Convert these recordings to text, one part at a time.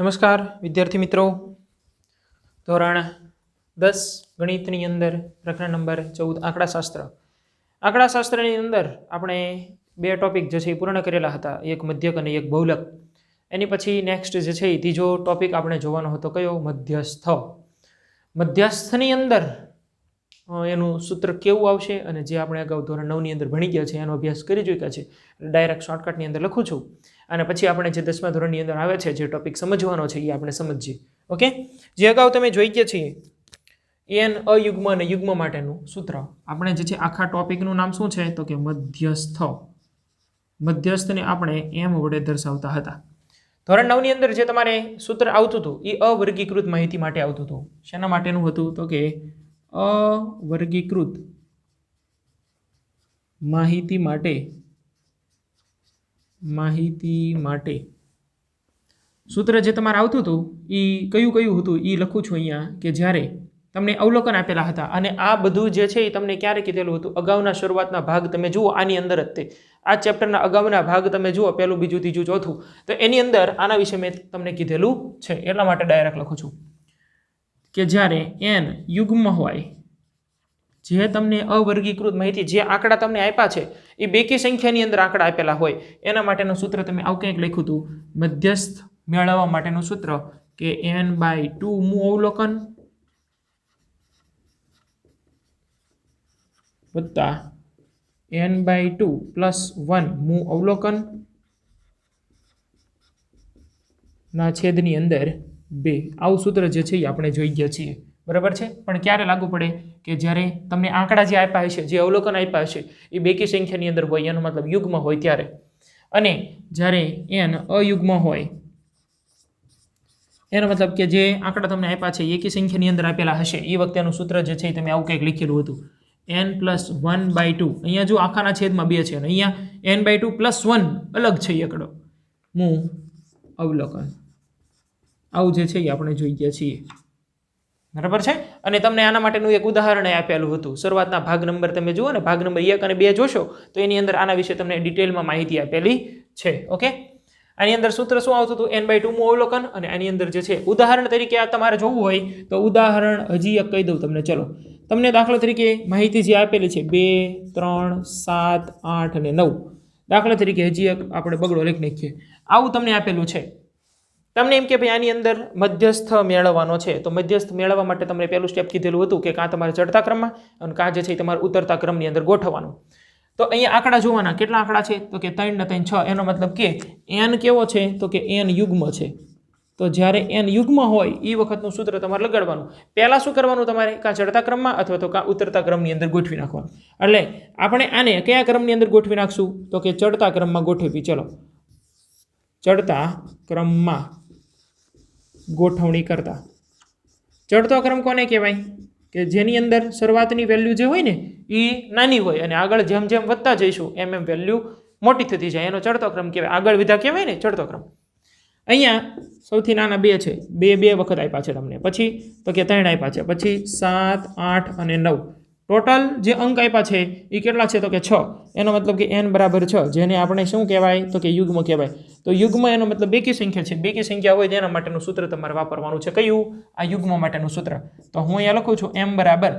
નમસ્કાર, વિદ્યાર્થી મિત્રો. ધોરણ દસ ગણિતની અંદર પ્રકરણ નંબર ચૌદ, આંકડાશાસ્ત્ર. આંકડાશાસ્ત્રની અંદર આપણે બે ટોપિક જે છે એ પૂર્ણ કરેલા હતા, એક મધ્યક અને એક બહુલક. એની પછી નેક્સ્ટ જે છે એ ત્રીજો ટોપિક આપણે જોવાનો હતો, કયો? મધ્યસ્થ. મધ્યસ્થની અંદર એનું સૂત્ર કેવું આવશે અને જે આપણે અગાઉ ધોરણ નવની અંદર ભણી ગયા છે, એનો અભ્યાસ કરી ચૂક્યા છે. ડાયરેક્ટ શોર્ટકટની અંદર લખું છું. અને પછી આપણે જે દસમા ધોરણની અંદર આવે છે, જે ટોપિક સમજવાનો છે, એ આપણે સમજીએ. ઓકે જે અગાઉ તમે જોઈ ગયા છીએ, એન અયુગ્મ અને યુગ્મ માટેનું સૂત્ર. આપણે જે છે, આખા ટોપિકનું નામ શું છે? તો કે મધ્યસ્થ. મધ્યસ્થને આપણે એમ વડે દર્શાવતા હતા. ધોરણ નવની અંદર જે તમારે સૂત્ર આવતું હતું, એ અવર્ગીકૃત માહિતી માટે આવતું હતું. શેના માટેનું હતું? તો કે અવર્ગીકૃત માહિતી માટે માહિતી માટે. સૂત્ર જે તમારે આવતું હતું એ કયું કયું હતું એ લખું છું અહીંયા કે જ્યારે તમને અવલોકન આપેલા હતા અને આ બધું જે છે એ તમને ક્યારે કીધેલું હતું? અગાઉના શરૂઆતના ભાગ તમે જુઓ, આની અંદર જ તે. આ ચેપ્ટરના અગાઉના ભાગ તમે જુઓ પહેલું બીજું, ત્રીજું, ચોથું. તો એની અંદર આના વિશે મેં તમને કીધેલું છે, એટલા માટે ડાયરેક્ટ લખું છું. કે જ્યારે એન યુગ્મ હોય જે તમને અવર્ગીકૃત માહિતી, જે આંકડા તમને આપ્યા છે, એ બેકી સંખ્યાની અંદર આંકડા આપેલા હોય. એના માટેનું સૂત્ર તમે આવું કંઈક લખ્યું હતું? મધ્યસ્થ મેળવવા માટેનું સૂત્ર કે એન બાય ટુ મુ અવલોકન. વત્તા N by two plus one મુ અવલોકન. ના છેદની અંદર બે. આવું સૂત્ર જે છે એ આપણે જોઈ ગયા છીએ. બરાબર છે? પણ ક્યારે લાગુ પડે કે જ્યારે તમને આંકડા જે આપ્યા હશે, જે અવલોકન આપ્યા હશે, એ બેકી સંખ્યાની અંદર હોય, એનો મતલબ યુગ્મ હોય ત્યારે. અને જ્યારે એન અયુગ્મ હોય, એનો મતલબ કે જે આંકડા તમને આપ્યા છે એકી સંખ્યાની અંદર આપેલા હશે. એ વખતેનું સૂત્ર જે છે તમે આવું કંઈક લખેલું હતું. N plus one by two અહીંયા જો આખાના છેદમાં બે છે, અને અહીંયા N by two plus one અલગ છે એકડો હું અવલોકન. આવું જે છે એ આપણે જોઈ ગયા છીએ. બરાબર છે? અને તમને આના માટેનું એક ઉદાહરણ આપેલું હતું. શરૂઆતના ભાગ નંબર તમે જુઓ ને, ભાગ નંબર એક અને બે જોશો, તો એની અંદર આના વિશે તમને ડિટેલમાં માહિતી આપેલી છે, ઓકે? આની અંદર સૂત્ર શું આવતું હતું? એન બાય ટુનું અવલોકન અને આની અંદર જે છે, ઉદાહરણ તરીકે આ તમારે જોવું હોય, તો ઉદાહરણ હજી એક કહી દઉં તમને. ચલો, તમને દાખલા તરીકે માહિતી જે આપેલી છે, બે, ત્રણ, સાત, આઠ અને નવ. દાખલા તરીકે હજી એક આપણે બગડો લખી નાખીએ. આવું તમને આપેલું છે. તમને એમ કે ભાઈ આની અંદર મધ્યસ્થ મેળવવાનો છે, તો મધ્યસ્થ મેળવવા માટે તમને પહેલું સ્ટેપ કીધેલું હતું કે કાં તમારે ચડતા ક્રમમાં અને કાં જે છે તમારે ઉતરતા ક્રમની અંદર ગોઠવવાનું. તો અહીંયા આંકડા જોવાના કેટલા આંકડા છે? તો કે ત્રણ ને ત્રણ છ, એનો મતલબ કે એન કેવો છે? તો કે એન યુગ્મ છે. તો જ્યારે એન યુગ્મ હોય એ વખતનું સૂત્ર તમારે લગાડવાનું. પહેલાં શું કરવાનું તમારે? કાં ચડતા ક્રમમાં અથવા તો કાં ઉતરતા ક્રમની અંદર ગોઠવી નાખવાનું. એટલે આપણે આને કયા ક્રમની અંદર ગોઠવી નાખશું? તો કે ચડતા ક્રમમાં ગોઠવી. ચલો. ચડતા ક્રમમાં ગોઠવણી કરતા. ચડતો ક્રમ કોને કહેવાય? કે જેની અંદર શરૂઆતની વેલ્યુ જે હોય ને એ નાની હોય અને આગળ જેમ જેમ વધતા જઈશું, એમ એમ વેલ્યુ મોટી થતી જાય. એનો ચડતો ક્રમ કહેવાય. આગળ વિધા કહેવાય ને, ચડતો ક્રમ. અહીંયા સૌથી નાના બે છે. બે બે વખત આપ્યા છે તમને. પછી તો કે ત્રણ આપ્યા છે. પછી સાત, આઠ અને નવ. ટોટલ જે અંક આપ્યા છે, એ કેટલા છે તો કે છ. એનો મતલબ કે એન બરાબર છ, જેને આપણે શું કહેવાય? તો કે યુગ્મ કહેવાય. તો યુગ્મ એનો મતલબ બેકી સંખ્યા છે. બેકી સંખ્યા હોય તેના માટેનું સૂત્ર તમારે વાપરવાનું છે. કયું? આ યુગ્મ માટેનું સૂત્ર. તો હું અહીંયા લખું છું એમ બરાબર.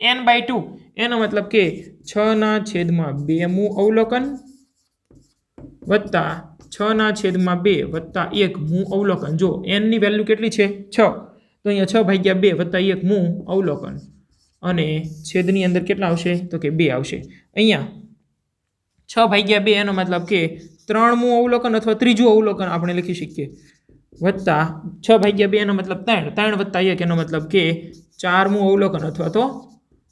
એન બાય ટુ એનો મતલબ કે છના છેદમાં બેમું અવલોકન વત્તા છના છેદમાં બે વત્તા એક મું અવલોકન. જો એનની વેલ્યુ કેટલી છે? છ. તો અહીંયા છ ભાગ્યા બે વત્તા એક મું અવલોકન. અને છેદની અંદર કેટલા આવશે? તો કે બે આવશે. અહીંયા છ ભાગ્યા બે એનો મતલબ કે ત્રણમું અવલોકન અથવા ત્રીજું અવલોકન આપણે લખી શકીએ. વત્તા છ ભાગ્યા બે એનો મતલબ ત્રણ. ત્રણ વત્તા એક એનો મતલબ કે ચારમું અવલોકન અથવા તો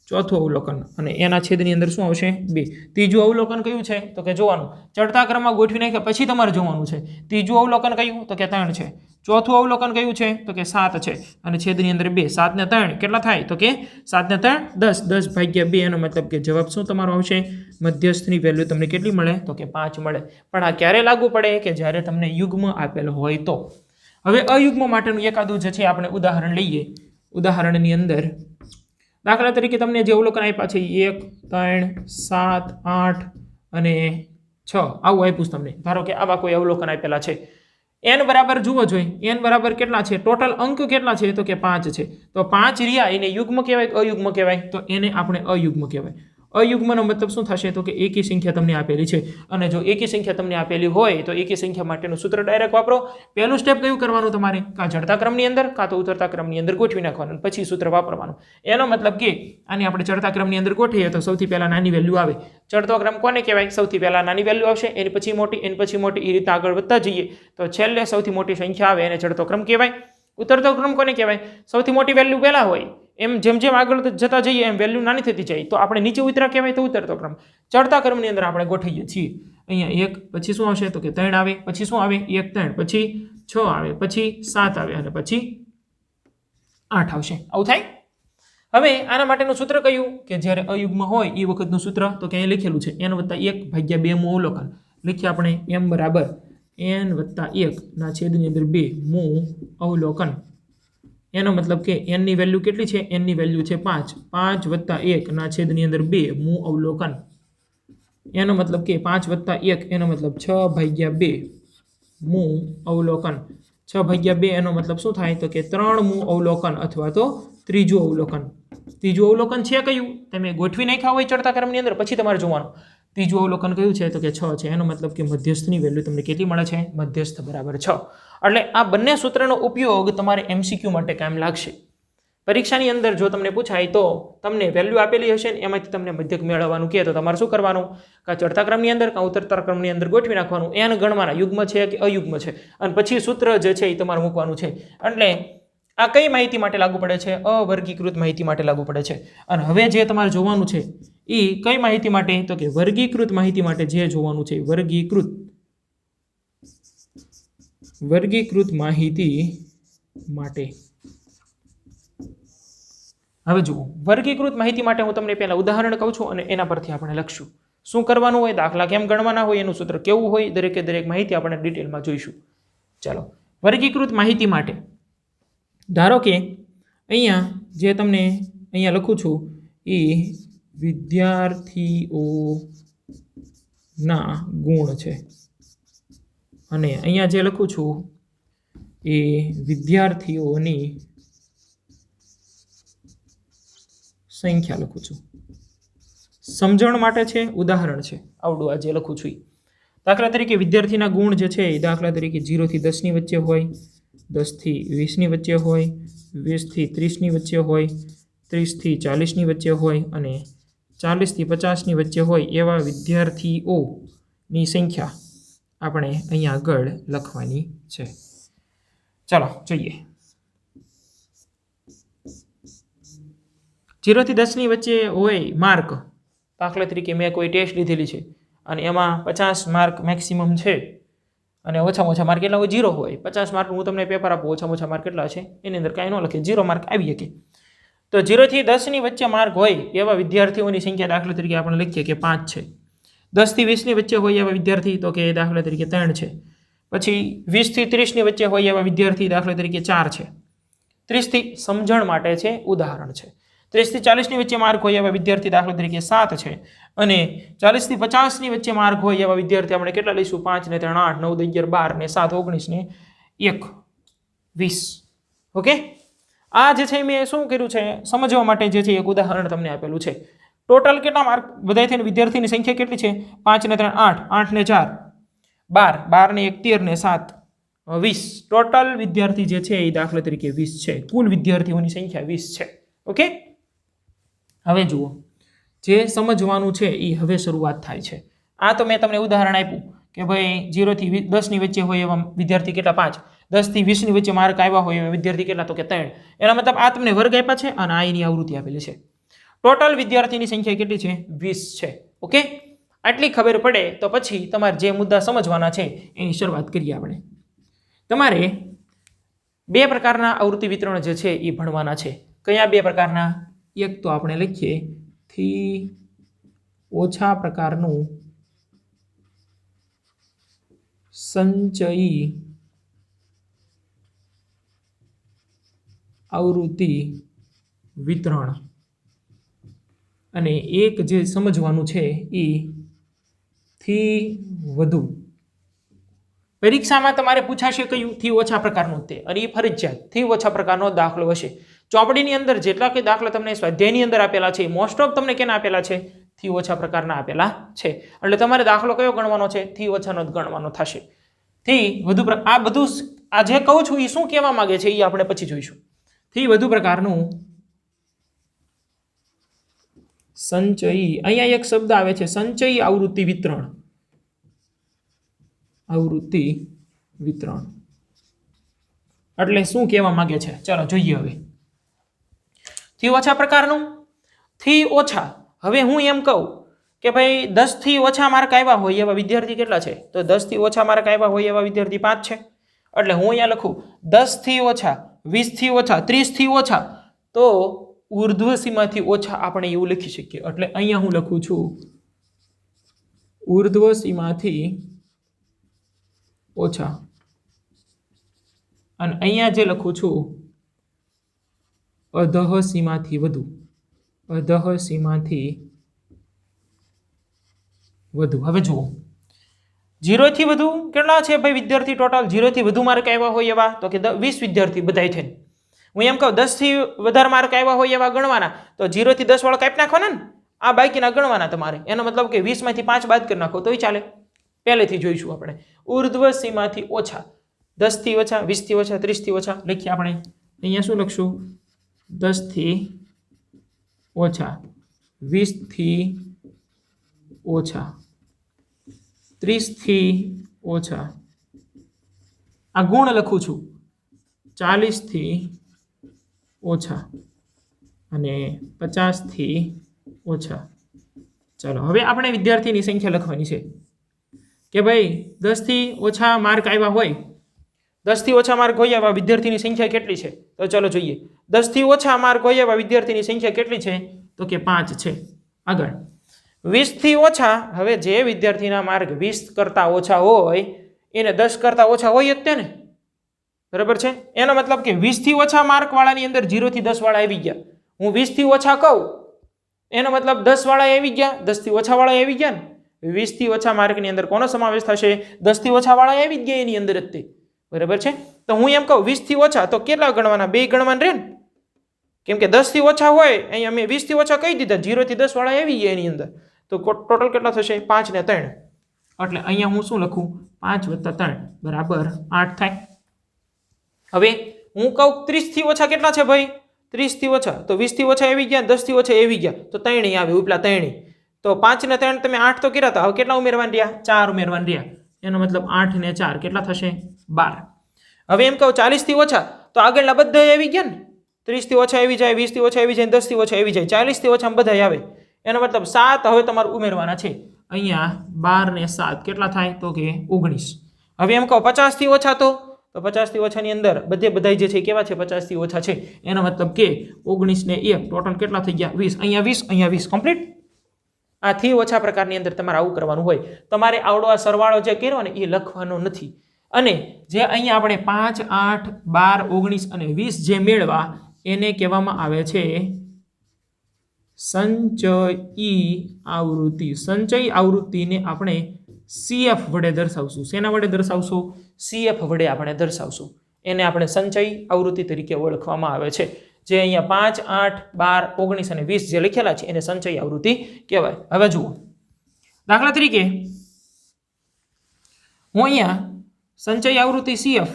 ચોથું અવલોકન. અને એના છેદની અંદર શું આવશે? બે. ત્રીજું અવલોકન કયું છે? તો કે જોવાનું. ચડતા ક્રમમાં ગોઠવી નાખ્યા પછી તમારે જોવાનું છે. ત્રીજું અવલોકન કયું? તો કે ત્રણ છે. ચોથું અવલોકન કયું છે? તો કે સાત છે. અને છેદની અંદર બે સાતને ત્રણ. કેટલા થાય? તો કે સાતને ત્રણ, દસ. દસ ભાગ્યા બે એનો મતલબ કે જવાબ શું તમારો આવશે? મધ્યસ્થની વેલ્યુ તમને કેટલી મળે? તો કે પાંચ મળે. પણ આ ક્યારે લાગુ પડે? કે જ્યારે તમને યુગ્મ આપેલો હોય તો. હવે અયુગ્મ માટેનું એકાદું જે છે, આપણે ઉદાહરણ લઈએ. ઉદાહરણની અંદર દાખલા તરીકે તમને જે અવલોકન આપ્યા છે, એક, ત્રણ, સાત, આઠ અને છ. આવું આપ્યું તમને. ધારો કે આવા કોઈ અવલોકન આપેલા છે. એન બરાબર જુઓ જોઈએ એન બરાબર કેટલા છે? ટોટલ અંક કેટલા છે? તો કે પાંચ છે. તો પાંચ રહ્યા એને યુગ્મ કહેવાય અયુગ્મ કહેવાય? તો એને આપણે અયુગ્મ કહેવાય. અયુગ્મનો મતલબ શું થશે તો કે એકી સંખ્યા તમને આપેલી છે. અને જો એકી સંખ્યા તમને આપેલી હોય તો એકી સંખ્યા માટેનું સૂત્ર ડાયરેક્ટ વાપરો. પહેલું સ્ટેપ કયું કરવાનું તમારે? કાં ચડતા ક્રમની અંદર, કાં તો ઉતરતા ક્રમની અંદર ગોઠવી નાખવાનું. પછી સૂત્ર વાપરવાનું. એનો મતલબ કે આને આપણે ચડતા ક્રમની અંદર ગોઠવીએ તો સૌથી પહેલાં નાની વેલ્યુ આવે. ચડતો ક્રમ કોને કહેવાય? સૌથી પહેલાં નાની વેલ્યુ આવશે, એની પછી મોટી, એની પછી મોટી. એ રીતે આગળ વધતા જઈએ. તો છેલ્લે સૌથી મોટી સંખ્યા આવે, એને ચડતો ક્રમ કહેવાય. ઉતરતો ક્રમ કોને કહેવાય? સૌથી મોટી વેલ્યુ પહેલાં હોય. એમ જેમ જેમ આગળ જતા જઈએ, એમ વેલ્યુ નાની થતી જાય. તો આપણે નીચે ઉતરા કહેવાય તો ઉતરતો ક્રમ. ચડતા ક્રમની અંદર આપણે ગોઠવીએ છીએ. અહીંયા એક, પછી શું આવશે? તો કે ત્રણ આવે, પછી શું આવે? એક, ત્રણ. પછી છ આવે, પછી સાત આવે અને પછી આઠ આવશે. આવું થાય? હવે આના માટેનું સૂત્ર કયું? કે જ્યારે અયુગ્મ હોય એ વખતનું સૂત્ર, તો ક્યાંય લખેલું છે. એન વત્તા એક ભાગ્યા બે મુ અવલોકન. લખીએ આપણે એમ બરાબર. એન વત્તા એક ના છેદની અંદર બે મો અવલોકન. એનો મતલબ કે એનની વેલ્યુ કેટલી છે? એનની વેલ્યુ છે પાંચ. પાંચ વત્તા એક ના છેદની અંદર બે. મુ અવલોકન. એનો મતલબ કે પાંચ વત્તા એક, એનો મતલબ છ ભાગ્યા બે. મુ અવલોકન. છ ભાગ્યા બે એનો મતલબ શું થાય? તો કે ત્રણ મુ અવલોકન અથવા તો ત્રીજું અવલોકન. ત્રીજું અવલોકન છે કયું? તમે ગોઠવી નાખ્યા હોય ચડતા ક્રમની અંદર, પછી તમારે જોવાનું. ત્રીજું અવલોકન કયું છે? તો કે છ છે. એનો મતલબ કે મધ્યસ્થની વેલ્યુ તમને કેટલી મળે છે? મધ્યસ્થ બરાબર છ. એટલે આ બંને સૂત્રનો ઉપયોગ તમારે એમસીક્યુ માટે કામ લાગશે. પરીક્ષાની અંદર જો તમને પૂછાય તો તમને વેલ્યુ આપેલી હશે ને એમાંથી તમને મધ્યક મેળવવાનું કહે તો તમારે શું કરવાનું? કાં ચડતા ક્રમની અંદર, કાં ઉતરતા ક્રમની અંદર ગોઠવી નાખવાનું? એને ગણવાના. યુગ્મ છે કે અયુગ્મ છે? અને પછી સૂત્ર જે છે એ તમારે મૂકવાનું છે. એટલે આ કઈ માહિતી માટે લાગુ પડે છે? અવર્ગીકૃત માહિતી માટે લાગુ પડે છે. અને હવે જે તમારે જોવાનું છે એ કઈ માહિતી માટે? તો કે વર્ગીકૃત માહિતી માટે જે જોવાનું છે વર્ગીકૃત. વર્ગીકૃત માહિતી માટે. હવે જુઓ, વર્ગીકૃત માહિતી માટે હું તમને પહેલાં ઉદાહરણ કહું છું અને એના પરથી આપણે લખશું. શું કરવાનું હોય? દાખલા કેમ ગણવાના હોય? એનું સૂત્ર કેવું હોય? દરેકે દરેક માહિતી આપણે ડિટેલમાં જોઈશું. ચાલો, વર્ગીકૃત માહિતી માટે. ધારો કે અહીંયા જે તમને અહીંયા લખું છું એ વિદ્યાર્થીઓના ગુણ છે. અને અહીંયા જે લખું છું એ વિદ્યાર્થીઓની સંખ્યા લખું છું. સમજણ માટે છે, ઉદાહરણ છે. આવડું આ જે લખું છું દાખલા તરીકે વિદ્યાર્થીના ગુણ જે છે એ દાખલા તરીકે જીરોથી દસની વચ્ચે હોય દસથી વીસની વચ્ચે હોય વીસથી ત્રીસની વચ્ચે હોય ત્રીસથી ચાલીસની વચ્ચે હોય અને ચાલીસથી પચાસની વચ્ચે હોય એવા વિદ્યાર્થીઓની સંખ્યા આપણે અહીંયા આગળ લખવાની છે. ચાલો, જોઈએ. જીરોથી દસની વચ્ચે હોય માર્ક, દાખલા તરીકે મેં કોઈ ટેસ્ટ લીધેલી છે અને એમાં પચાસ માર્ક મેક્સિમમ છે અને ઓછામાં ઓછા માર્ક કેટલા હોય જીરો હોય. પચાસ માર્ક હું તમને પેપર આપું, ઓછામાં ઓછા માર્ક કેટલા છે? એની અંદર કાંઈ ન લખે, જીરો માર્ક આવી શકે. તો જીરોથી દસની વચ્ચે માર્ક હોય એવા વિદ્યાર્થીઓની સંખ્યા દાખલા તરીકે આપણે લખીએ કે પાંચ છે. દસથી વીસની વચ્ચે હોય એવા વિદ્યાર્થી તો કે દાખલા તરીકે ત્રણ છે. પછી વીસથી ત્રીસની વચ્ચે હોય એવા વિદ્યાર્થી દાખલા તરીકે ચાર છે. ત્રીસથી સમજણ માટે છે ઉદાહરણ છે. ત્રીસથી ચાલીસની વચ્ચે માર્ક હોય એવા વિદ્યાર્થી દાખલા તરીકે સાત છે. અને ચાલીસથી પચાસની વચ્ચે માર્ક હોય એવા વિદ્યાર્થી આપણે કેટલા લઈશું? પાંચ ને ત્રણ, આઠ, નવ અગિયાર, બાર ને સાત, ઓગણીસ ને એક, વીસ. ઓકે? આ જે છે, મેં શું કર્યું છે, સમજવા માટે જે છે, એક ઉદાહરણ તમને આપેલું છે. ટોટલ કેટલા માર્ક બધા થઈને વિદ્યાર્થીની સંખ્યા કેટલી છે? પાંચ ને ત્રણ, આઠ. આઠ ને ચાર. બાર. બાર ને એક તેર ને સાત. વીસ. ટોટલ વિદ્યાર્થી જે છે, એ દાખલા તરીકે વીસ છે. કુલ વિદ્યાર્થીઓની સંખ્યા વીસ છે. ઓકે હવે જુઓ. જે સમજવાનું છે, એ હવે શરૂઆત થાય છે. આ તો મેં તમને ઉદાહરણ આપ્યું કે ભાઈ જીરોથી દસની વચ્ચે હોય એવા વિદ્યાર્થી કેટલા? પાંચ. દસથી વીસની વચ્ચે માર્ક આવ્યા હોય વિદ્યાર્થી કેટલા? તો કે ત્રણ. એના મતલબ આ તમને વર્ગ આપ્યા છે અને આ એની આવૃત્તિ આપેલી છે. ટોટલ વિદ્યાર્થીની સંખ્યા કેટલી છે? વીસ છે. ઓકે? આટલી ખબર પડે તો પછી તમારે જે મુદ્દા સમજવાના છે એની શરૂઆત કરીએ આપણે. તમારે બે પ્રકારના આવૃત્તિ વિતરણ જે છે એ ભણવાના છે. કયા બે પ્રકારના? એક તો આપણે લખીએ થી ઓછા પ્રકારનું સંચયી આવૃત્તિ વિતરણ. અને એક જે સમજવાનું છે એ થી વધુ. પરીક્ષામાં તમારે પૂછાશે કયું? થી ઓછા પ્રકારનું તે. અને એ ફરજિયાત. થી ઓછા પ્રકારનો દાખલો હશે. ચોપડીની અંદર જેટલા કે દાખલા તમને સ્વાધ્યાયની અંદર આપેલા છે મોસ્ટ ઓફ તમને કેના આપેલા છે? થી ઓછા પ્રકારના આપેલા છે. એટલે તમારે દાખલો કયો ગણવાનો છે? થી ઓછાનો જ ગણવાનો થશે. થી વધુ આ બધું આ જે કહું છું એ શું કહેવા માંગે છે એ આપણે પછી જોઈશું. થી વધુ પ્રકારનું સંચયી. અહીંયા એક શબ્દ આવે છે, સંચયી આવૃત્તિ વિતરણ. આવૃત્તિ વિતરણ. એટલે શું કહેવા માંગે છે? ચલો જોઈએ હવે. થી ઓછા પ્રકારનું? થી ઓછા. હવે હું એમ કહું કે ભાઈ દસથી ઓછા માર્ક આવ્યા હોય એવા વિદ્યાર્થી કેટલા છે? તો દસથી ઓછા માર્ક આવ્યા હોય એવા વિદ્યાર્થી પાંચ છે. એટલે હું અહીંયા લખું દસથી ઓછા. વીસથી ઓછા, ત્રીસથી ઓછા, તો ઉર્ધ્વ સીમાથી ઓછા આપણે એવું લખી શકીએ. એટલે અહીંયા હું લખું છું ઉર્ધ્વ સીમાથી ઓછા. અને અહીંયા જે લખું છું અધહ સીમાથી વધુ અધહ સીમાથી વધુ. હવે જુઓ. જીરોથી વધુ કેટલા છે ભાઈ વિદ્યાર્થી ટોટલ જીરોથી વધુ માર્ક આવ્યા હોય એવા? તો કે વીસ વિદ્યાર્થી બધાય થઈને. હું એમ કહું, દસથી વધારે માર્ક આવ્યા હોય એવા ગણવાના, તો જીરોથી દસ વાળો કાપી નાખવાના ને? આ બાકીના ગણવાના તમારે. એનો મતલબ કે વીસમાંથી પાંચ બાદ કરી નાખો, તોય ચાલે. પહેલેથી જોઈશું આપણે. ઉર્ધ્વ સીમાથી ઓછા. દસથી ઓછા, વીસથી ઓછા, ત્રીસથી ઓછા. લખીએ આપણે. અહીંયા શું લખશું? દસથી ઓછા. વીસથી ઓછા. ત્રીસથી ઓછા. આ ગુણ લખું છું. ચાલીસથી ઓછા અને પચાસથી ઓછા. ચાલો, હવે આપણે વિદ્યાર્થીની સંખ્યા લખવાની છે. કે ભાઈ, દસથી ઓછા માર્ક આવ્યા હોય. દસથી ઓછા માર્ક હોય એવા વિદ્યાર્થીની સંખ્યા કેટલી છે? તો ચાલો જોઈએ. દસથી ઓછા માર્ક હોય એવા વિદ્યાર્થીની સંખ્યા કેટલી છે? તો કે પાંચ છે. આગળ. વીસથી ઓછા, હવે જે વિદ્યાર્થીના માર્ક વીસ કરતાં ઓછા હોય, એને દસ કરતાં ઓછા હોય જ તે બરાબર છે? એનો મતલબ કે વીસથી ઓછા માર્કવાળાની અંદર જીરોથી દસવાળા આવી ગયા. હું વીસથી ઓછા કહું, એનો મતલબ દસવાળા આવી ગયા દસથી ઓછાવાળા આવી ગયા ને? વીસથી ઓછા માર્કની અંદર કોનો સમાવેશ થશે? દસથી ઓછાવાળા આવી જ ગયા એની અંદર જ તે. બરાબર છે? તો હું એમ કહું વીસથી ઓછા તો કેટલા ગણવાના? બે ગણવાના રહે ને? કેમ કે દસથી ઓછા હોય અહીંયા મેં વીસથી ઓછા કહી દીધા જીરોથી દસવાળા આવી ગયા એની અંદર. તો ટોટલ કેટલા થશે? પાંચ ને ત્રણ. એટલે અહીંયા હું શું લખું? પાંચ વત્તા ત્રણ. બરાબર આઠ થાય. હવે હું કહું ત્રીસથી ઓછા કેટલા છે ભાઈ? ત્રીસથી ઓછા. તો વીસથી ઓછા આવી ગયા દસથી ઓછા આવી ગયા. તો ત્રણેય આવે, ઉપલા ત્રણેય. તો પાંચ ને ત્રણ તમે આઠ તો કર્યા હતા. હવે કેટલા ઉમેરવાના રહ્યા? ચાર ઉમેરવાના રહ્યા. એનો મતલબ આઠ ને ચાર. કેટલા થશે? બાર. હવે એમ કહું ચાલીસથી ઓછા. તો આગળના બધા આવી ગયા ને? ત્રીસથી ઓછા આવી જાય વીસથી ઓછા આવી જાય દસથી ઓછા આવી જાય. ચાલીસથી ઓછા બધા આવે. એનો મતલબ સાત હવે તમારે ઉમેરવાના છે. અહીંયા બાર ને સાત કેટલા થાય? તો કે ઓગણીસ. હવે એમ કહો પચાસથી ઓછા તો? તો પચાસથી ઓછાની અંદર બધે બધાય જે છે કેવા છે? પચાસથી ઓછા છે. એનો મતલબ કે ઓગણીસ ને એક ટોટલ કેટલા થઈ ગયા? વીસ. અહીંયા વીસ અહીંયા વીસ. કમ્પ્લીટ? આથી ઓછા પ્રકારની અંદર તમારે આવું કરવાનું હોય. તમારે આવડો આ સરવાળો જે કર્યો ને એ લખવાનો નથી. અને જે અહીંયા આપણે પાંચ, આઠ, બાર, ઓગણીસ અને વીસ જે મેળવા, એને કહેવામાં આવે છે સંચયી આવૃત્તિ. સંચયી આવૃત્તિને આપણે સીએફ વડે દર્શાવશું. શેના વડે દર્શાવશું? સીએફ વડે આપણે દર્શાવશું. એને આપણે સંચયી આવૃત્તિ તરીકે ઓળખવામાં આવે છે. જે અહીંયા પાંચ, આઠ, બાર, ઓગણીસ અને વીસ જે લખેલા છે એને સંચયી આવૃત્તિ કહેવાય. હવે જુઓ. દાખલા તરીકે હું અહીંયા સંચય આવૃત્તિ સીએફ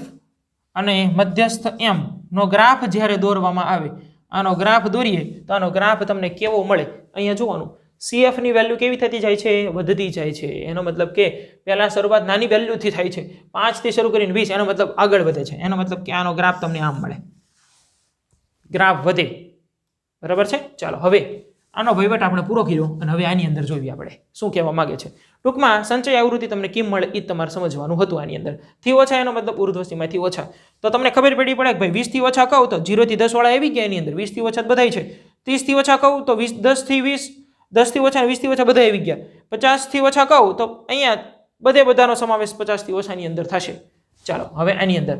અને મધ્યસ્થ એમ નો ગ્રાફ જ્યારે દોરવામાં આવે આનો ગ્રાફ દોરીએ તો આનો ગ્રાફ તમને કેવો મળે? અહીંયા જોવાનું. સીએફની વેલ્યુ કેવી થતી જાય છે? વધતી જાય છે. એનો મતલબ કે પહેલાં શરૂઆત નાની વેલ્યુથી થાય છે. પાંચથી શરૂ કરીને વીસ, એનો મતલબ આગળ વધે છે. એનો મતલબ કે આનો ગ્રાફ તમને આમ મળે. ગ્રાફ વધે. બરાબર છે? ચાલો, હવે આનો વહીવટ આપણે પૂરો કર્યો અને હવે આની અંદર જોઈએ આપણે. શું કહેવા માંગે છે? ટૂંકમાં સંચય આવૃત્તિ તમને કેમ મળે એ તમારે સમજવાનું હતું આની અંદર. થી ઓછા એનો મતલબ ઉર્ધ્વસીમાંથી ઓછા. તો તમને ખબર પડી પડે કે ભાઈ વીસથી ઓછા કહું તો જીરોથી દસવાળા આવી ગયા એની અંદર. વીસથી ઓછા બધાય છે. ત્રીસથી ઓછા કહું તો વીસ દસથી વીસ દસથી ઓછા વીસથી ઓછા બધા આવી ગયા. પચાસથી ઓછા કહું તો અહીંયા બધે બધાનો સમાવેશ પચાસથી ઓછાની અંદર થશે. ચાલો, હવે આની અંદર.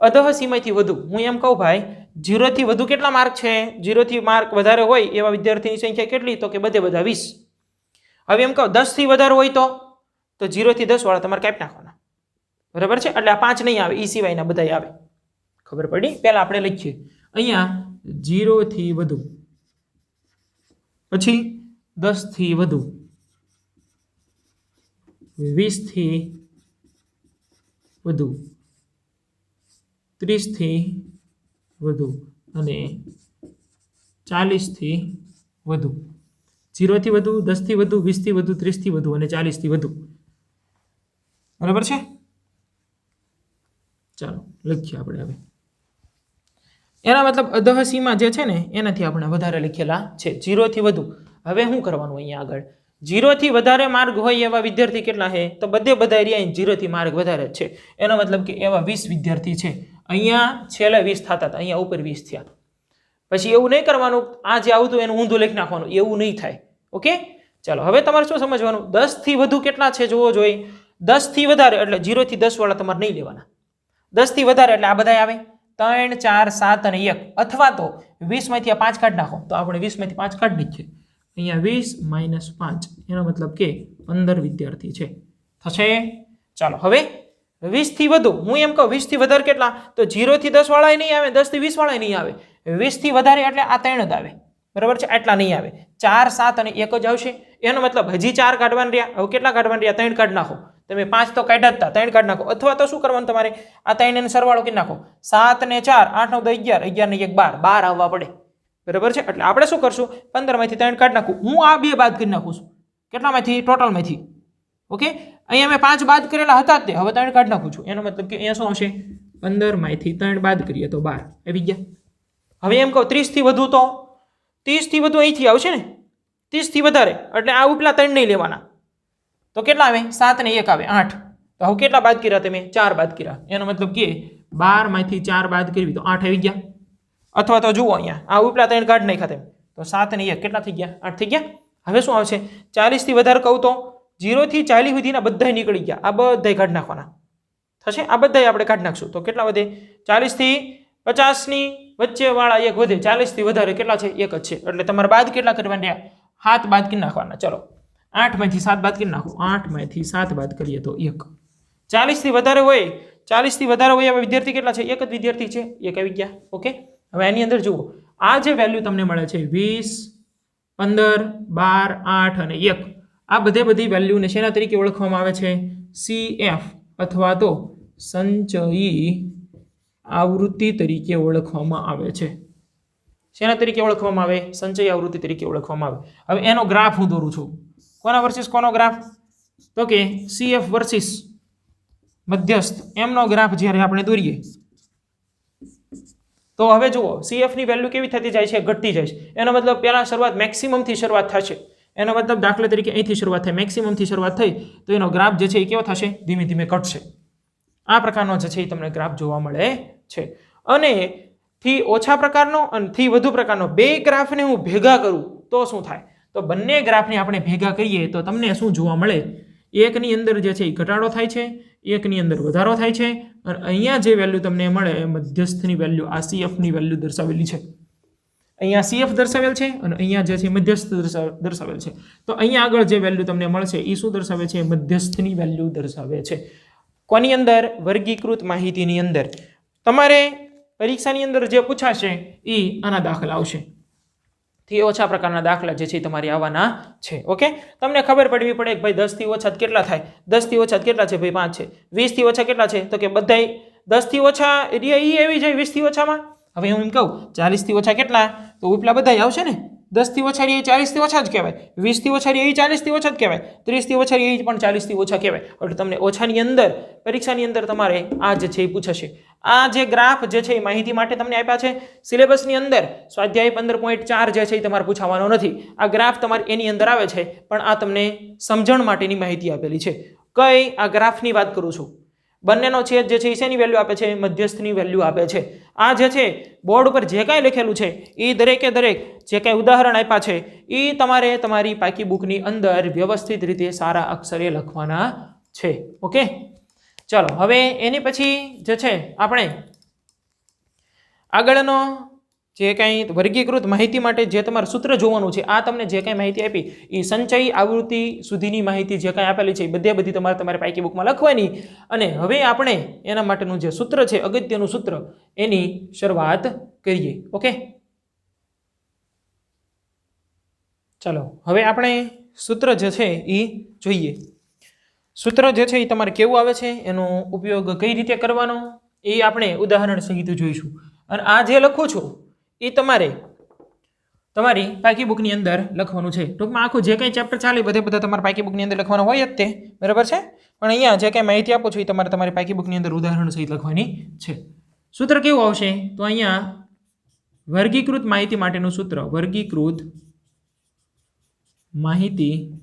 અધઃ સીમાથી વધુ. હું એમ કહું ભાઈ જીરોથી વધુ કેટલા માર્ક છે? જીરોથી માર્ક વધારે હોય એવા વિદ્યાર્થીની સંખ્યા કેટલી? તો કે બધે બધા વીસ. હવે એમ કહો દસથી વધારે હોય તો? તો જીરોથી દસ વાળા તમારે કાપી નાખવાના. બરાબર છે? એટલે આ પાંચ નહીં આવે એ સિવાયના બધા આવે. ખબર પડી? પહેલાં આપણે લખીએ. અહીંયા જીરોથી વધુ. પછી દસથી વધુ. વીસથી વધુ. ત્રીસથી વધુ અને ચાલીસથી વધુ. જીરોથી વધુ, દસથી વધુ, વીસથી વધુ, ત્રીસથી વધુ અને ચાલીસથી વધુ. બરાબર છે? ચાલો, લખીએ આપણે હવે. એના મતલબ અધહ સીમા જે છે ને, એનાથી આપણે વધારે લખેલા છે. જીરોથી વધુ. હવે શું કરવાનું અહીંયા આગળ? જીરોથી વધારે માર્ગ હોય એવા વિદ્યાર્થી કેટલા છે? તો બધે બધા એરિયા જીરોથી માર્ગ વધારે છે. એનો મતલબ કે એવા વીસ વિદ્યાર્થી છે. અહીંયા છેલ્લે વીસ થતા હતા, અહીંયા ઉપર વીસ થયા. પછી એવું નહીં કરવાનું, આ જે આવતું એનું ઊંધું લખી નાખવાનું, એવું નહીં થાય. ઓકે? ચાલો, હવે તમારે શું સમજવાનું? દસથી વધુ કેટલા છે જોવો જોઈએ દસથી વધારે, એટલે જીરોથી દસવાળા તમારે નહીં લેવાના. દસથી વધારે એટલે આ બધા આવે. ત્રણ, ચાર, સાત અને એક. અથવા તો વીસમાંથી આ પાંચ કાઢ નાખો. તો આપણે વીસમાંથી પાંચ કાઢી નાખીએ. અહીંયા વીસ માઇનસ પાંચ, એનો મતલબ કે પંદર વિદ્યાર્થી છે. થશે? ચાલો, હવે વીસથી વધુ. હું એમ કહું, વીસથી વધારે કેટલા? તો જીરોથી દસવાળાએ નહીં આવે, દસથી વીસવાળાએ નહીં આવે. વીસથી વધારે એટલે આ ત્રણ જ આવે. બરાબર છે? આટલા નહીં આવે. ચાર, સાત અને એક જ આવશે. એનો મતલબ હજી ચાર કાઢવાના રહ્યા. હવે કેટલા કાઢવાના રહ્યા? ત્રણ કાઢ નાખો. તમે પાંચ તો કાઢ્યા જ હતા ત્રણ કાઢ નાખો. અથવા તો શું કરવાનું તમારે? આ ત્રણ એને સરવાળો કરી નાખો. સાત ને ચાર, આઠ, નવ, દસ, અગિયાર. અગિયાર ને એક, બાર. બાર આવવા પડે. બરાબર છે? એટલે આપણે શું કરશું? પંદરમાંથી ત્રણ કાઢ નાખું. હું આ બે બાદ કરી નાખું છું. કેટલામાંથી? ટોટલમાંથી. ઓકે? અહીંયા મેં પાંચ બાદ કરેલા હતા તે. હવે ત્રણ કાઢ નાખું છું. એનો મતલબ કે અહીંયા શું આવશે? પંદરમાંથી ત્રણ બાદ કરીએ તો બાર. આવી ગયા. હવે એમ કહું, ત્રીસથી વધુ તો ત્રીસથી વધુ અહીંથી આવશે ને? ત્રીસથી વધારે. એટલે આ ઉપલા ત્રણ નહીં લેવાના. તો કેટલા આવે? સાત ને એક આવે. આઠ. તો હવે કેટલા બાદ કર્યા તમે? ચાર બાદ કર્યા. એનો મતલબ કે બારમાંથી ચાર બાદ કરવી. તો આઠ આવી ગયા. અથવા તો જુઓ અહીંયા. આ ઉપલા ત્રણ કાઢ નાખ્યા ખાતે તો સાત ને એક. કેટલા થઈ ગયા? આઠ થઈ ગયા. હવે શું આવશે? ચાલીસથી વધારે કહું તો જીરોથી ચાલી સુધીના બધા નીકળી ગયા. આ બધાય કાઢ નાખવાના. થશે? આ બધાય આપણે કાઢી નાખશું. તો કેટલા વધે? ચાલીસથી પચાસની વચ્ચેવાળા એક વધે. ચાલીસથી વધારે કેટલા છે? એક જ છે. એટલે તમારે બાદ કેટલા કરવાના રહ્યા? હાથ બાદ કરી નાખવાના. ચલો. આઠમાંથી સાત બાદ કરી નાખો. આઠમાંથી સાત બાદ કરીએ તો એક. ચાલીસથી વધારે હોય ચાલીસથી વધારે હોય એવા વિદ્યાર્થી કેટલા છે? એક જ વિદ્યાર્થી છે. એક આવી ગયા. ઓકે? હવે એની અંદર જુઓ. આ જે વેલ્યુ તમને મળે છે, વીસ, પંદર, બાર, આઠ અને એક. આ બધે બધી વેલ્યુને શેના તરીકે ઓળખવામાં આવે છે? સી એફ અથવા તો સંચયી આવૃત્તિ તરીકે ઓળખવામાં આવે છે. શેના તરીકે ઓળખવામાં આવે? સંચય આવૃત્તિ તરીકે ઓળખવામાં આવે. હવે એનો ગ્રાફ હું દોરું છું. કોના વર્સિસ? કોનો ગ્રાફ? તો કે સીએફ વર્સિસ મધ્યસ્થ. એમનો ગ્રાફ જ્યારે આપણે દોરીએ, તો હવે જુઓ સીએફની વેલ્યુ કેવી થતી જાય છે? ઘટતી જાય છે. એનો મતલબ પહેલાં શરૂઆત મેક્સિમમથી શરૂઆત થશે. એનો મતલબ દાખલા તરીકે અહીંથી શરૂઆત થાય મેક્સિમમથી શરૂઆત થઈ, તો એનો ગ્રાફ જે છે એ કેવો થશે? ધીમે ધીમે ઘટશે. આ પ્રકારનો જે છે એ તમને ગ્રાફ જોવા મળે છે. અને થી ઓછા પ્રકારનો અને થી વધુ પ્રકારનો બે ગ્રાફને હું ભેગા કરું, તો શું થાય? તો બંને ગ્રાફને આપણે ભેગા કરીએ, તો તમને શું જોવા મળે? એકની અંદર જે છે એ ઘટાડો થાય છે, એકની અંદર વધારો થાય છે, અને અહીંયા જે વેલ્યુ તમને મળે એ મધ્યસ્થની વેલ્યુ આ સીએફની વેલ્યુ દર્શાવેલી છે. અહીંયા સીએફ દર્શાવેલ છે અને અહીંયા જે છે મધ્યસ્થ દર્શાવેલ છે. તો અહીંયા આગળ જે વેલ્યુ તમને મળશે એ શું દર્શાવે છે? મધ્યસ્થની વેલ્યુ દર્શાવે છે. કોની અંદર? વર્ગીકૃત માહિતીની અંદર. તમારે પરીક્ષાની અંદર જે પૂછાશે એ આના દાખલા આવશે. થી ઓછા પ્રકારના દાખલા જે છે તમારે આવવાના છે, ઓકે? તમને ખબર પડવી પડે કે ભાઈ દસથી ઓછા કેટલા થાય? દસથી ઓછા કેટલા છે? ભાઈ પાંચ છે. વીસથી ઓછા કેટલા છે? તો કે બધાય દસથી ઓછા એરિયા એ આવી જાય વીસથી ઓછામાં? હવે હું એમ કહું, ચાલીસથી ઓછા કેટલા? તો ઉપલા બધાય આવશે ને? દસથી ઓછા એ ચાલીસથી ઓછા જ કહેવાય. વીસથી ઓછા એ ચાલીસથી ઓછા જ કહેવાય. ત્રીસથી ઓછા એ પણ ચાલીસથી ઓછા કહેવાય. એટલે તમને ઓછાની અંદર, પરીક્ષાની અંદર તમારે આ જે છે એ પૂછાશે. આ જે ગ્રાફ જે છે એ માહિતી માટે તમને આપ્યા છે. સિલેબસની અંદર સ્વાધ્યાય પંદર પોઈન્ટ ચાર જે છે એ તમારે પૂછાવાનો નથી. આ ગ્રાફ તમારે એની અંદર આવે છે, પણ આ તમને સમજણ માટેની માહિતી આપેલી છે. કઈ આ ગ્રાફની વાત કરું છું? બંનેનો છેદ જે છે એ શેની વેલ્યુ આપે છે? મધ્યસ્થની વેલ્યુ આપે છે. આ જે છે બોર્ડ ઉપર જે કાંઈ લખેલું છે એ દરેકે દરેક જે કાંઈ ઉદાહરણ આપ્યા છે એ તમારે તમારી પાકી બુકની અંદર વ્યવસ્થિત રીતે સારા અક્ષરે લખવાના છે. ઓકે? ચલો, હવે એની પછી જે છે, આપણે આગળનો જે કાંઈ વર્ગીકૃત માહિતી માટે જે તમારે સૂત્ર જોવાનું છે, આ તમને જે કાંઈ માહિતી આપી એ સંચય આવૃત્તિ સુધીની માહિતી જે કાંઈ આપેલી છે એ બધે બધી તમારે તમારે પાઇકી બુકમાં લખવાની. અને હવે આપણે એના માટેનું જે સૂત્ર છે, અગત્યનું સૂત્ર, એની શરૂઆત કરીએ. ઓકે? ચાલો, હવે આપણે સૂત્ર જે છે એ જોઈએ. સૂત્ર જે છે એ તમારે કેવું આવે છે, એનો ઉપયોગ કઈ રીતે કરવાનો, એ આપણે ઉદાહરણ સહિત જોઈશું. અને આ જે લખું છું એ તમારે. તમારી પાકી બુકની અંદર લખવાનું છે. ટૂંકમાં આખું જે કંઈ ચેપ્ટર ચાલે બધે બધા તમારે પાકી બુકની અંદર લખવાનું હોય જ તે. બરાબર છે? પણ અહીંયા જે કંઈ માહિતી આપું છું એ તમારે તમારી પાકી બુકની અંદર ઉદાહરણ સહિત લખવાની છે. સૂત્ર કેવું આવશે? તો અહીંયા વર્ગીકૃત માહિતી માટેનું સૂત્ર. વર્ગીકૃત માહિતી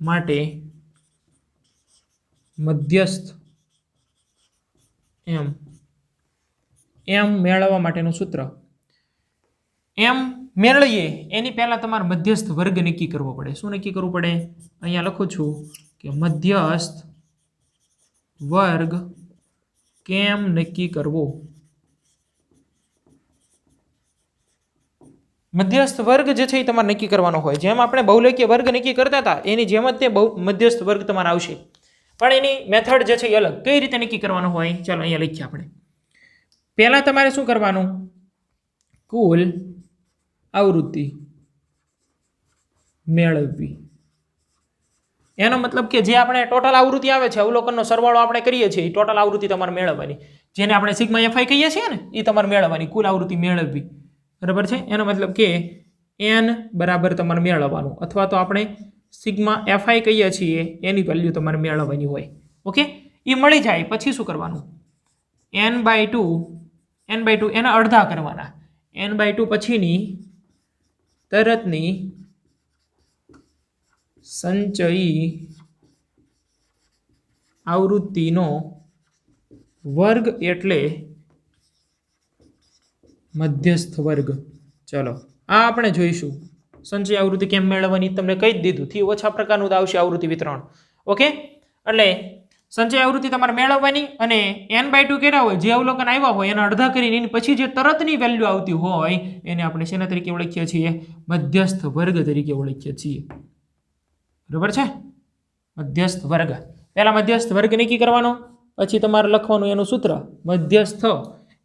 માટે મધ્યસ્થ. એમ. એમ મેળવવા માટેનું સૂત્ર. એમ મેળવીએ, એની પહેલાં તમારે મધ્યસ્થ વર્ગ નક્કી કરવો પડે. શું નક્કી કરવું પડે? અહીંયા લખું છું કે મધ્યસ્થ વર્ગ કેમ નક્કી કરવો? મધ્યસ્થ વર્ગ જે છે એ તમારે નક્કી કરવાનો હોય. જેમ આપણે બહુલેખીય વર્ગ નક્કી કરતા હતા, એની જેમ જ તે બહુ મધ્યસ્થ વર્ગ તમારે આવશે. પણ એની મેથડ જે છે એ અલગ. કઈ રીતે નક્કી કરવાનો હોય? ચાલો અહીંયા લખીએ આપણે. પહેલાં તમારે શું કરવાનું? કુલ આવૃત્તિ મેળવવી. એનો મતલબ કે જે આપણે ટોટલ આવૃત્તિ આવે છે, અવલોકનનો સરવાળો આપણે કરીએ છીએ, એ ટોટલ આવૃત્તિ તમારે મેળવવાની. જેને આપણે સિગ્મા એફઆઈ કહીએ છીએ ને, એ તમારે મેળવવાની, કુલ આવૃત્તિ મેળવવી. બરાબર છે? એનો મતલબ કે એન બરાબર તમારે મેળવવાનું. અથવા તો આપણે સિગ્મા એફઆઈ કહીએ છીએ, એની વેલ્યુ તમારે મેળવવાની હોય. ઓકે? એ મળી જાય, પછી શું કરવાનું? N by two N by two એના અડધા કરવાના. એન બાય ટુ પછીની તરતની સંચયી આવૃત્તિનો વર્ગ એટલે મધ્યસ્થ વર્ગ. ચલો, આ આપણે જોઈશું. સંચય આવૃત્તિ કેમ મેળવવાની? તમને કહી જ દીધું. થી ઓછા પ્રકારનું આવશે આવૃત્તિ વિતરણ. ઓકે એટલે સંચય આવૃત્તિ તમારે મેળવવાની અને એન બાય ટુ કર્યા હોય, જે અવલોકન આવ્યા હોય, એના અડધા કરીને એની પછી જે તરતની વેલ્યુ આવતી હોય, એને આપણે શેના તરીકે ઓળખીએ છીએ? મધ્યસ્થ વર્ગ તરીકે ઓળખીએ છીએ. બરાબર છે? મધ્યસ્થ વર્ગ. પહેલા મધ્યસ્થ વર્ગ નક્કી કરવાનો, પછી તમારે લખવાનું એનું સૂત્ર. મધ્યસ્થ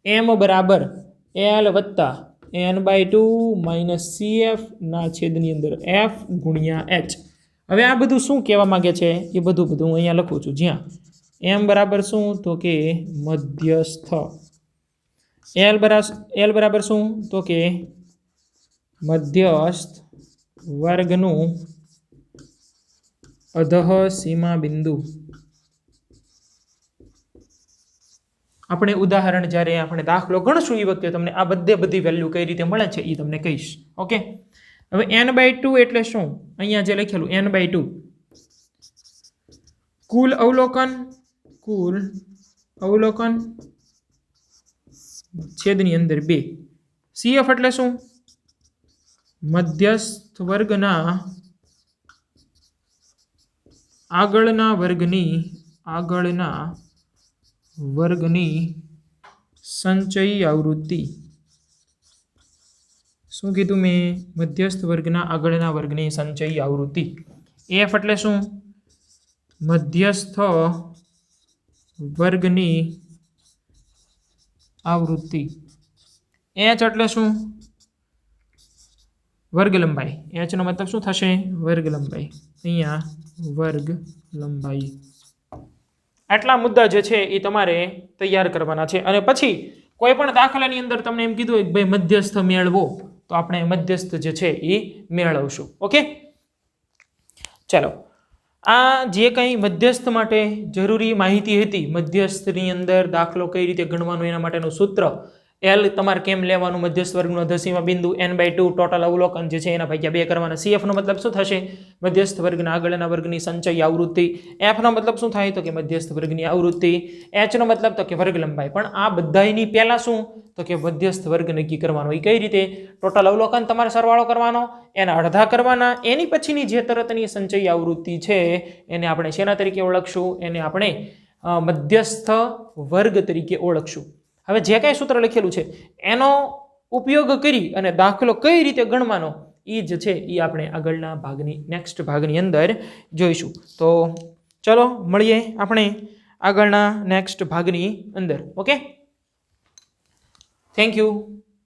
એમ બરાબર એલ વત્તા N by two minus C F ના છેદની અંદર એફ ગુણ્યા એચ હવે આ બધું શું કહેવા માંગે છે? એ બધું બધું હું અહીંયા લખું છું. જ્યાં? એમ બરાબર શું? તો કે મધ્યસ્થ. એલ બરાબર એલ બરાબર શું? તો કે મધ્યસ્થ વર્ગનું અધઃ સીમા બિંદુ આપણે ઉદાહરણ જ્યારે આપણે દાખલો ગણશું એ વખતે તમને આ બધે બધી વેલ્યુ કઈ રીતે મળે છે એ તમને કહીશ. ઓકે હવે એન બાય ટુ એટલે શું? અહીંયા જે લખેલું એન બાય ટુ કુલ અવલોકન કુલ અવલોકન છેદની અંદર બે. સીએફ એટલે શું? મધ્યસ્થ વર્ગના આગળના વર્ગની આગળના વર્ગની સંચયી આવૃત્તિ. શું કીધું મેં? મધ્યસ્થ વર્ગના આગળના વર્ગની સંચયી આવૃત્તિ. એફ એટલે શું? મધ્યસ્થ વર્ગની આવૃત્તિ. એચ એટલે શું? વર્ગ લંબાઈ એચનો મતલબ શું થશે? વર્ગ લંબાઈ અહીંયા વર્ગ લંબાઈ આટલા મુદ્દા જે છે એ તમારે તૈયાર કરવાના છે. અને પછી કોઈ પણ દાખલાની અંદર તમને એમ કીધું કે ભાઈ મધ્યસ્થ મેળવો. તો આપણે મધ્યસ્થ જે છે એ મેળવશું. ઓકે? ચાલો. આ જે કંઈ મધ્યસ્થ માટે જરૂરી માહિતી હતી, મધ્યસ્થની અંદર દાખલો કઈ રીતે ગણવાનો એના માટેનું સૂત્ર એલ તમારે કેમ લેવાનું? મધ્યસ્થ વર્ગનું દસીમાં બિંદુ એન બાય ટુ ટોટલ અવલોકન જે છે એના ભાગ્યા બે કરવાના. સીએફનો મતલબ શું થશે? મધ્યસ્થ વર્ગના આગળના વર્ગની સંચય આવૃત્તિ. એફનો મતલબ શું થાય? તો કે મધ્યસ્થ વર્ગની આવૃત્તિ. એચનો મતલબ તો કે વર્ગ લંબાઈ પણ આ બધાની પહેલાં શું? તો કે મધ્યસ્થ વર્ગ નક્કી કરવાનો. એ કઈ રીતે? ટોટલ અવલોકન તમારે સરવાળો કરવાનો, એના અડધા કરવાના, એની પછીની જે તરતની સંચય આવૃત્તિ છે, એને આપણે શેના તરીકે ઓળખશું? એને આપણે મધ્યસ્થ વર્ગ તરીકે ઓળખશું. હવે જે કાંઈ સૂત્ર લખેલું છે, એનો ઉપયોગ કરી અને દાખલો કઈ રીતે ગણવાનો એ જ છે એ આપણે આગળના ભાગની નેક્સ્ટ ભાગની અંદર જોઈશું. તો ચલો, મળીએ આપણે આગળના નેક્સ્ટ ભાગની અંદર ઓકે Thank you.